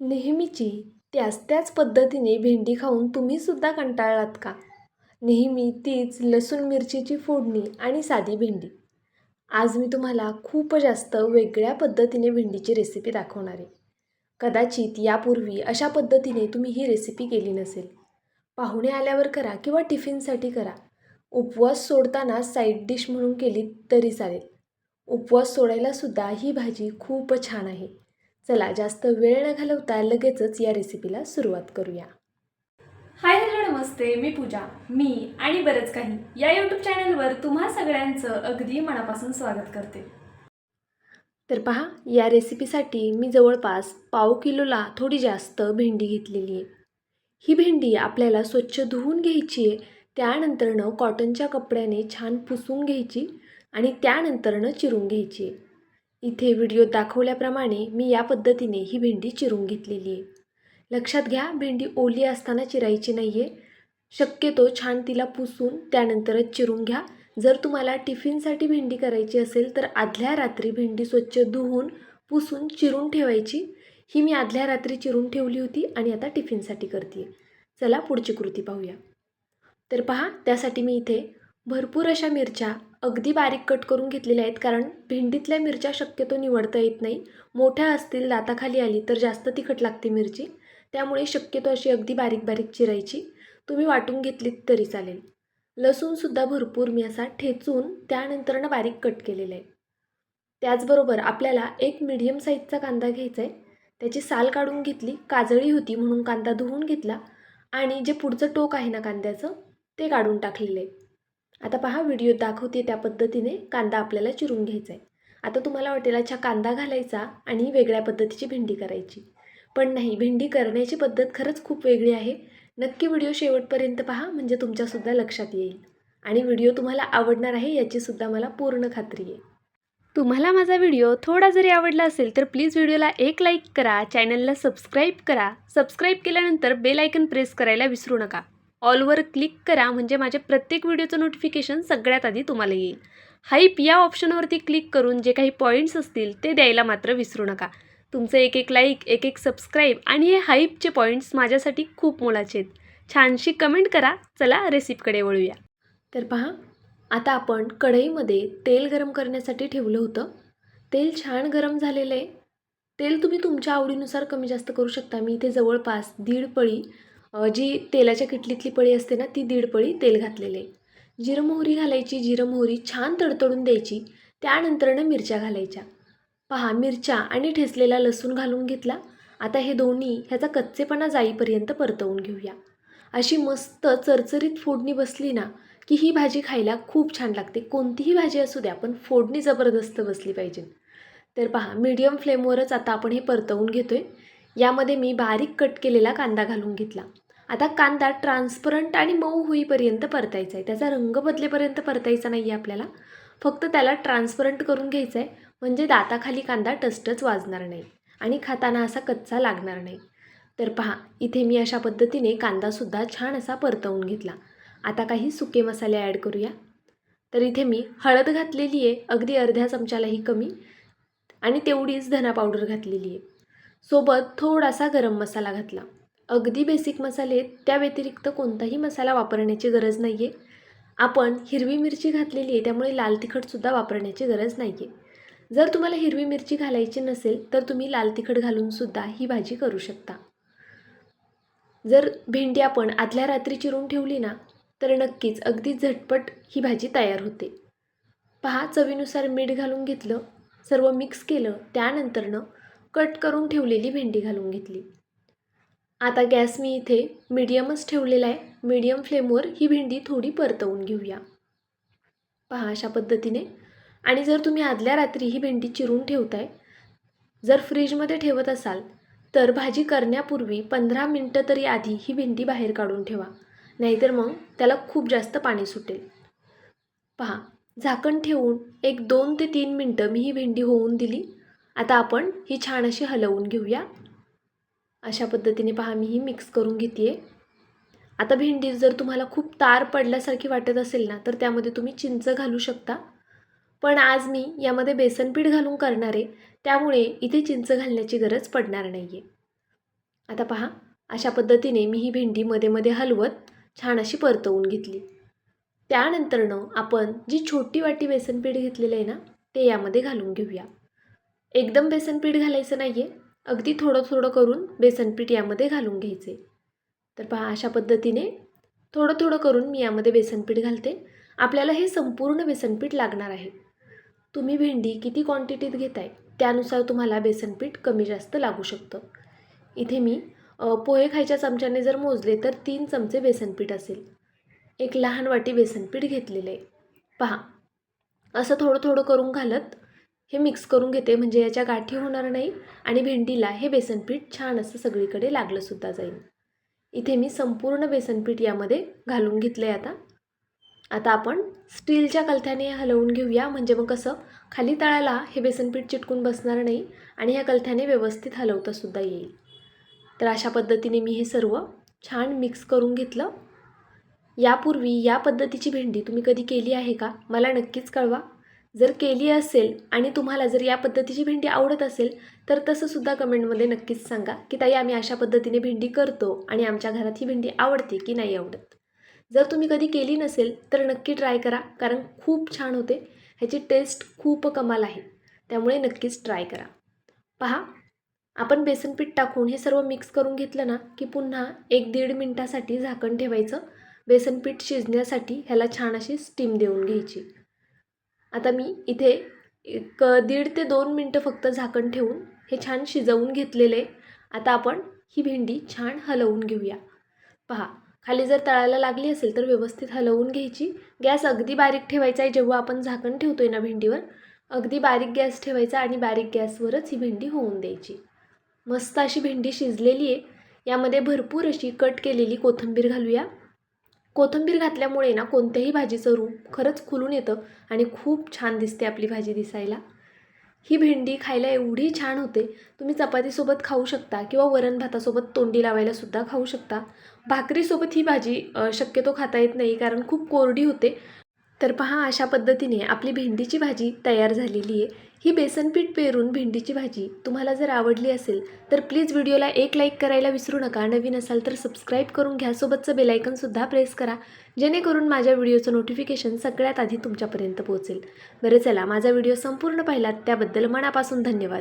नेहमीची त्याच त्याच पद्धतीने भेंडी खाऊन तुम्हीसुद्धा कंटाळलात का? नेहमी तीच लसूण मिरचीची फोडणी आणि साधी भेंडी. आज मी तुम्हाला खूप जास्त वेगळ्या पद्धतीने भेंडीची रेसिपी दाखवणार आहे. कदाचित यापूर्वी अशा पद्धतीने तुम्ही ही रेसिपी केली नसेल. पाहुणे आल्यावर करा किंवा टिफिनसाठी करा. उपवास सोडताना साईड डिश म्हणून केली तरी चालेल. उपवास सोडायलासुद्धा ही भाजी खूप छान आहे. चला जास्त वेळ न घालवता लगेचच या रेसिपीला सुरुवात करूया. हाय हॅलो नमस्ते मी पूजा मी आणि बरंच काही. या यूट्यूब चॅनलवर तुम्हा सगळ्यांचं अगदी मनापासून स्वागत करते. तर पहा या रेसिपीसाठी मी जवळपास पाव किलोला थोडी जास्त भेंडी घेतलेली आहे. ही भेंडी आपल्याला स्वच्छ धुवून घ्यायची आहे त्यानंतरनं कॉटनच्या कपड्याने छान पुसून घ्यायची आणि त्यानंतरनं चिरून घ्यायची आहे. इथे व्हिडिओ दाखवल्याप्रमाणे मी या पद्धतीने ही भेंडी चिरून घेतलेली आहे. लक्षात घ्या भेंडी ओली असताना चिरायची नाही आहे शक्यतो छान तिला पुसून त्यानंतरच चिरून घ्या. जर तुम्हाला टिफिनसाठी भेंडी करायची असेल तर आदल्या रात्री भेंडी स्वच्छ धुवून पुसून चिरून ठेवायची. ही मी आदल्या रात्री चिरून ठेवली होती आणि आता टिफिनसाठी करते चला पुढची कृती पाहूया. तर पहा त्यासाठी मी इथे भरपूर अशा मिरच्या अगदी बारीक कट करून घेतलेल्या आहेत कारण भेंडीतल्या मिरच्या शक्यतो निवडता येत नाही. मोठ्या असतील दाताखाली आली तर जास्त तिखट लागते मिरची. त्यामुळे शक्यतो अशी अगदी बारीक बारीक चिरायची. तुम्ही वाटून घेतलीत तरी चालेल. लसूणसुद्धा भरपूर मी असा ठेचून त्यानंतरनं बारीक कट केलेला आहे. त्याचबरोबर आपल्याला एक मिडियम साईजचा कांदा घ्यायचा आहे. त्याची साल काढून घेतली काजळी होती म्हणून कांदा धुवून घेतला आणि जे पुढचं टोक आहे ना कांद्याचं ते काढून टाकलेलं आहे. आता पहा व्हिडिओ दाखवते त्या पद्धतीने कांदा आपल्याला चिरून घ्यायचा आहे आता तुम्हाला वाटेल अच्छा कांदा घालायचा आणि वेगळ्या पद्धतीची भेंडी करायची. पण नाही भेंडी करण्याची पद्धत खरंच खूप वेगळी आहे. नक्की व्हिडिओ शेवटपर्यंत पहा म्हणजे तुमच्यासुद्धा लक्षात येईल. आणि व्हिडिओ तुम्हाला आवडणार आहे याचीसुद्धा मला पूर्ण खात्री आहे. तुम्हाला माझा व्हिडिओ थोडा जरी आवडला असेल तर प्लीज व्हिडिओला एक लाईक करा चॅनलला सबस्क्राईब करा. सबस्क्राईब केल्यानंतर बेल आयकन प्रेस करायला विसरू नका. ऑलवर क्लिक करा म्हणजे माझ्या प्रत्येक व्हिडिओचं नोटिफिकेशन सगळ्यात आधी तुम्हाला येईल. हाईप या ऑप्शनवरती क्लिक करून जे काही पॉईंट्स असतील ते द्यायला मात्र विसरू नका. तुमचं एक एक लाईक एक एक सबस्क्राईब आणि हे हाईपचे पॉईंट्स माझ्यासाठी खूप मोलाचे आहेत. छानशी कमेंट करा. चला रेसिपीकडे वळूया. तर पहा आता आपण कढईमध्ये तेल गरम करण्यासाठी ठेवलं होतं. तेल छान गरम झालेलं आहे. तेल तुम्ही तुमच्या आवडीनुसार कमी जास्त करू शकता. मी इथे जवळपास दीड पळी जी तेलाच्या किटलीतली पळी असते ना ती दीड पळी तेल घातलेले. आहे जिरं मोहरी घालायची जिरं मोहरी छान तडतडून द्यायची त्यानंतरनं मिरच्या घालायच्या. पहा मिरच्या आणि ठेचलेला लसूण घालून घेतला. आता हे दोन्ही ह्याचा कच्चेपणा जाईपर्यंत परतवून घेऊया. अशी मस्त चरचरीत फोडणी बसली ना की ही भाजी खायला खूप छान लागते. कोणतीही भाजी असू द्या पण फोडणी जबरदस्त बसली पाहिजे. तर पहा मीडियम फ्लेमवरच आता आपण हे परतवून घेतो आहे यामध्ये मी बारीक कट केलेला कांदा घालून घेतला. आता कांदा ट्रान्सपरंट आणि मऊ होईपर्यंत परतायचा आहे. त्याचा रंग बदलेपर्यंत परतायचा नाही आहे आपल्याला. फक्त त्याला ट्रान्सपरंट करून घ्यायचं आहे म्हणजे दाताखाली कांदा टस्टच वाजणार नाही. आणि खाताना असा कच्चा लागणार नाही. तर पहा इथे मी अशा पद्धतीने कांदासुद्धा छान असा परतवून घेतला. आता काही सुके मसाले ॲड करूया. तर इथे मी हळद घातलेली आहे. अगदी अर्ध्या चमच्यालाही कमी. आणि तेवढीच धना पावडर घातलेली आहे. सोबत थोडासा गरम मसाला घातला. अगदी बेसिक मसाले आहेत त्या व्यतिरिक्त कोणताही मसाला वापरण्याची गरज नाही आहे आपण हिरवी मिरची घातलेली आहे त्यामुळे लाल तिखटसुद्धा वापरण्याची गरज नाही आहे जर तुम्हाला हिरवी मिरची घालायची नसेल तर तुम्ही लाल तिखट घालूनसुद्धा ही भाजी करू शकता. जर भेंडी आपण आदल्या रात्री चिरून ठेवली ना तर नक्कीच अगदी झटपट ही भाजी तयार होते. पहा चवीनुसार मीठ घालून घेतलं सर्व मिक्स केलं त्यानंतरनं कट करून ठेवलेली भेंडी घालून घेतली. आता गॅस मी इथे मीडियमच ठेवलेला आहे. मीडियम फ्लेमवर ही भेंडी थोडी परतवून घेऊया. पहा अशा पद्धतीने. आणि जर तुम्ही आदल्या रात्री ही भेंडी चिरून ठेवताय जर फ्रीजमध्ये ठेवत असाल तर भाजी करण्यापूर्वी पंधरा मिनटं तरी आधी ही भेंडी बाहेर काढून ठेवा. नाहीतर मग त्याला खूप जास्त पाणी सुटेल. पहा झाकण ठेवून एक दोन ते तीन मिनटं मी ही भेंडी होऊन दिली. आता आपण ही छान अशी हलवून घेऊया. अशा पद्धतीने पहा मी ही मिक्स करून घेते आहे आता भेंडी जर तुम्हाला खूप तार पडल्यासारखी वाटत असेल ना तर त्यामध्ये तुम्ही चिंच घालू शकता. पण आज मी यामध्ये बेसन पीठ घालून करणार आहे. त्यामुळे इथे चिंच घालण्याची गरज पडणार नाही आहे आता पहा अशा पद्धतीने मी ही भेंडी मध्ये मध्ये हलवत छान अशी परतवून घेतली. त्यानंतरनं आपण जी छोटी वाटी बेसन पीठ घेतलेलं आहे ना ते यामध्ये घालून घेऊया. एकदम बेसन पीठ घालायचं नाही आहे अगदी थोडं थोडं करून बेसन पीठ यामध्ये घालून घ्यायचे. तर पहा अशा पद्धतीने थोडं थोडं करून मी यामध्ये बेसन पीठ घालते. आपल्याला हे संपूर्ण बेसन पीठ लागणार आहे. तुम्ही भेंडी किती क्वांटिटीत घेताय त्यानुसार तुम्हाला बेसन पीठ कमी जास्त लागू शकतं. इथे मी पोहे खायच्या चमच्याने जर मोजले तर तीन चमचे बेसन पीठ असेल. एक लहान वाटी बेसन पीठ घेतलेलं. आहे पहा असं थोडं थोडं करून घालत हे मिक्स करून घेते म्हणजे याच्या गाठी होणार नाही आणि भेंडीला हे बेसनपीठ छान असं सगळीकडे लागलंसुद्धा जाईल. इथे मी संपूर्ण बेसनपीठ यामध्ये घालून घेतलं आहे आता. आता आपण स्टीलच्या कलथ्याने हलवून घेऊया म्हणजे मग कसं खाली तळाला हे बेसनपीठ चिटकून बसणार नाही आणि ह्या कलथ्याने व्यवस्थित हलवतासुद्धा येईल. तर अशा पद्धतीने मी हे सर्व छान मिक्स करून घेतलं. यापूर्वी या पद्धतीची भेंडी तुम्ही कधी केली आहे का? मला नक्कीच कळवा. जर केली असेल आणि तुम्हाला जर या पद्धतीची भेंडी आवडत असेल तर तसंसुद्धा कमेंटमध्ये नक्कीच सांगा की ताई आम्ही अशा पद्धतीने भेंडी करतो आणि आमच्या घरात ही भेंडी आवडते की नाही आवडत. जर तुम्ही कधी केली नसेल तर नक्की ट्राय करा कारण खूप छान होते. ह्याची टेस्ट खूप कमाल आहे. त्यामुळे नक्कीच ट्राय करा. पहा आपण बेसन पीठ टाकून हे सर्व मिक्स करून घेतलं ना की पुन्हा एक दीड मिनटासाठी झाकण ठेवायचं. बेसन पीठ शिजण्यासाठी ह्याला छान अशी स्टीम देऊन घ्यायची. आता मी इथे एक दीड ते दोन मिनटं फक्त झाकण ठेवून हे छान शिजवून घेतलेलं. आहे आता आपण ही भेंडी छान हलवून घेऊया. पहा खाली जर तळायला लागली असेल तर व्यवस्थित हलवून घ्यायची. गॅस अगदी बारीक ठेवायचा आहे जेव्हा आपण झाकण ठेवतो आहे ना भेंडीवर. अगदी बारीक गॅस ठेवायचा आणि बारीक गॅसवरच ही भेंडी होऊन द्यायची. मस्त अशी भेंडी शिजलेली आहे. यामध्ये भरपूर अशी कट केलेली कोथिंबीर घालूया. कोथिंबीर घातल्यामुळे ना कोणत्याही भाजीचं रूप खरंच खुलून येतं आणि खूप छान दिसते आपली भाजी दिसायला. ही भेंडी खायला एवढी छान होते. तुम्ही चपातीसोबत खाऊ शकता किंवा वरण भातासोबत तोंडी लावायला सुद्धा खाऊ शकता. भाकरीसोबत ही भाजी शक्यतो खाता येत नाही कारण खूप कोरडी होते. तर पहा अशा पद्धतीने आपली भेंडीची भाजी तयार झालेली आहे. ही बेसनपीठ पेरून भेंडीची भाजी तुम्हाला जर आवडली असेल तर प्लीज व्हिडिओला एक लाईक करायला विसरू नका. नवीन असाल तर सबस्क्राईब करून घ्या. सोबतचं बेलायकनसुद्धा प्रेस करा जेणेकरून माझ्या व्हिडिओचं नोटिफिकेशन सगळ्यात आधी तुमच्यापर्यंत पोहोचेल. बरं चला माझा व्हिडिओ संपूर्ण पाहिलात त्याबद्दल मनापासून धन्यवाद.